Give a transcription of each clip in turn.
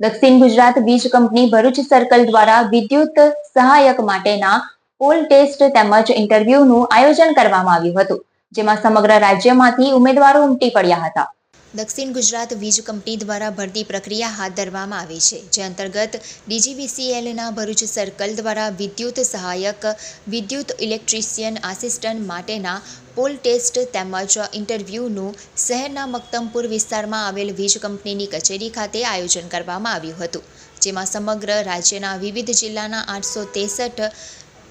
દક્ષિણ ગુજરાત વીજ company Bharuch circle દ્વારા વિદ્યુત સહાયક માટેના પોલ ટેસ્ટ તેમજ ઇન્ટરવ્યુનું આયોજન કરવામાં આવ્યું હતું, જેમાં સમગ્ર રાજ્યમાંથી ઉમેદવારો ઉમટી પડ્યા હતા. દક્ષિણ ગુજરાત વીજ કંપની દ્વારા ભરતી પ્રક્રિયા હાથ ધરવામાં આવી છે, જે અંતર્ગત ડીજીવીસીએલના ભરૂચ સર્કલ દ્વારા વિદ્યુત સહાયક, વિદ્યુત ઇલેક્ટ્રિશિયન આસિસ્ટન્ટ માટેના પોલ ટેસ્ટ તેમજ ઇન્ટરવ્યૂનું શહેરના મક્તમપુર વિસ્તારમાં આવેલ વીજ કંપનીની કચેરી ખાતે આયોજન કરવામાં આવ્યું હતું, જેમાં સમગ્ર રાજ્યના વિવિધ જિલ્લાના આઠસો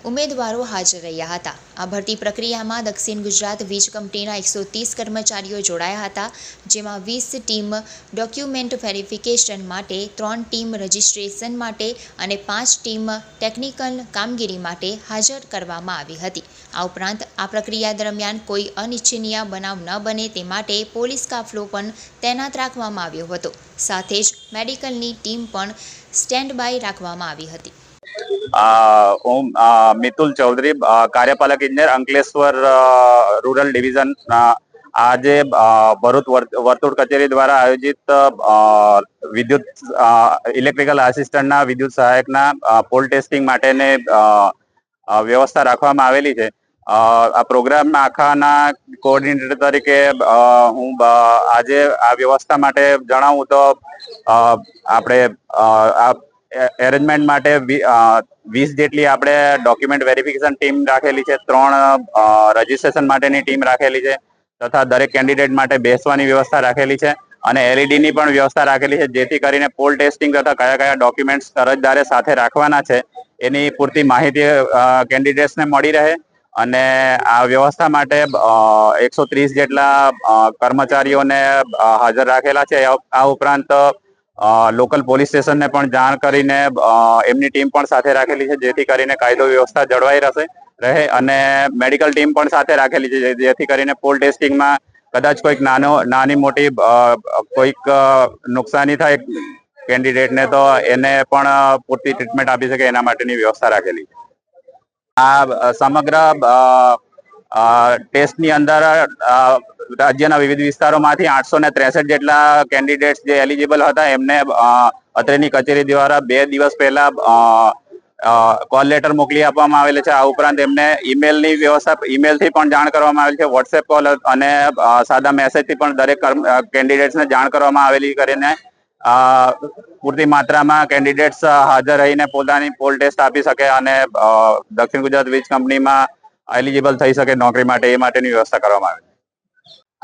ઉમેદવારો હાજર રહ્યા હતા. આ ભરતી પ્રક્રિયામાં દક્ષિણ ગુજરાત વીજ કંપનીના એકસો ત્રીસ કર્મચારીઓ જોડાયા હતા, જેમાં વીસ ટીમ ડોક્યુમેન્ટ વેરિફિકેશન માટે, ત્રણ ટીમ રજિસ્ટ્રેશન માટે અને પાંચ ટીમ ટેકનિકલ કામગીરી માટે હાજર કરવામાં આવી હતી. આ ઉપરાંત, આ પ્રક્રિયા દરમિયાન કોઈ અનિચ્છનીય બનાવ ન બને તે માટે પોલીસ કાફલો પણ તૈનાત રાખવામાં આવ્યો હતો. સાથે જ મેડિકલની ટીમ પણ સ્ટેન્ડ બાય રાખવામાં આવી હતી. હું મિતુલ ચૌધરી કાર્યપાલક ઇજનેર અંકલેશ્વર રૂરલ ડિવિઝન આજે ભરૂચ વર્તુળ કચેરી દ્વારા આયોજિત વિદ્યુત ઇલેક્ટ્રિકલ આસિસ્ટન્ટના વિદ્યુત સહાયકના પોલ ટેસ્ટિંગ માટેની વ્યવસ્થા રાખવામાં આવેલી છે. આ પ્રોગ્રામ આખાના કોઓર્ડિનેટર તરીકે હું આજે આ વ્યવસ્થા માટે જણાવું તો આપણે આ એરેન્જમેન્ટ માટે વીસ જેટલી આપણે ડોક્યુમેન્ટ વેરિફિકેશન ટીમ રાખેલી છે, ત્રણ રજીસ્ટ્રેશન માટેની ટીમ રાખેલી છે, તથા દરેક કેન્ડિડેટ માટે બેસવાની વ્યવસ્થા રાખેલી છે, અને એલઈડીની પણ વ્યવસ્થા રાખેલી છે, જેથી કરીને પોલ ટેસ્ટિંગ તથા કયા કયા ડોક્યુમેન્ટ્સ અરજદારે સાથે રાખવાના છે, એની પૂરતી માહિતી કેન્ડિડેટ્સને મળી રહે, અને આ વ્યવસ્થા માટે એકસો ત્રીસ જેટલા કર્મચારીઓને હાજર રાખેલા છે, આ ઉપરાંત લોકલ પોલીસ સ્ટેશનને પણ જાણ કરીને એમની ટીમ પણ સાથે રાખેલી છે, જેથી કરીને કાયદો વ્યવસ્થા જળવાઈ રહેશે, રહે અને મેડિકલ ટીમ પણ સાથે રાખેલી છે જેથી કરીને પોલ ટેસ્ટિંગમાં કદાચ કોઈક નાનો, નાની મોટી કોઈક નુકસાની થાય કેન્ડિડેટને, તો એને પણ પૂરતી ટ્રીટમેન્ટ આપી શકે એના માટેની વ્યવસ્થા રાખેલી છે. આ સમગ્ર ટેસ્ટની અંદર રાજ્યના વિવિધ વિસ્તારોમાંથી આઠસો ને ત્રેસઠ જેટલા કેન્ડિડેટ્સ જે એલિજિબલ હતા, એમને અત્રેની કચેરી દ્વારા બે દિવસ પહેલા કોલ લેટર મોકલી આપવામાં આવેલ છે. આ ઉપરાંત એમને ઈમેલની વ્યવસ્થા ઈમેલથી પણ જાણ કરવામાં આવેલ છે. વોટ્સએપ કોલ અને સાદા મેસેજથી પણ દરેક કેન્ડિડેટ્સને જાણ કરવામાં આવેલી કરીને પૂરતી માત્રામાં કેન્ડિડેટ્સ હાજર રહીને પોતાની પોલ ટેસ્ટ આપી શકે અને દક્ષિણ ગુજરાત વીજ કંપનીમાં એલિજિબલ થઈ શકે નોકરી માટે. એ માટેની વ્યવસ્થા કરવામાં આવી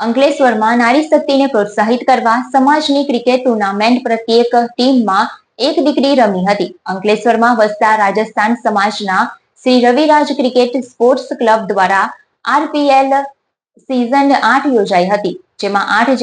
અંકલેશ્વરમાં નારી શક્તિને પ્રોત્સાહિત કરવા સમાજની ક્રિકેટ ટુર્નામેન્ટ પ્રત્યેક ટીમમાં એક દીકરી રમી હતી. અંકલેશ્વરમાં વસતા રાજસ્થાન સમાજના Shri Raviraj cricket sports club દ્વારા આરપીએલ સિઝન આઠ યોજાઈ હતી, જેમાં આઠ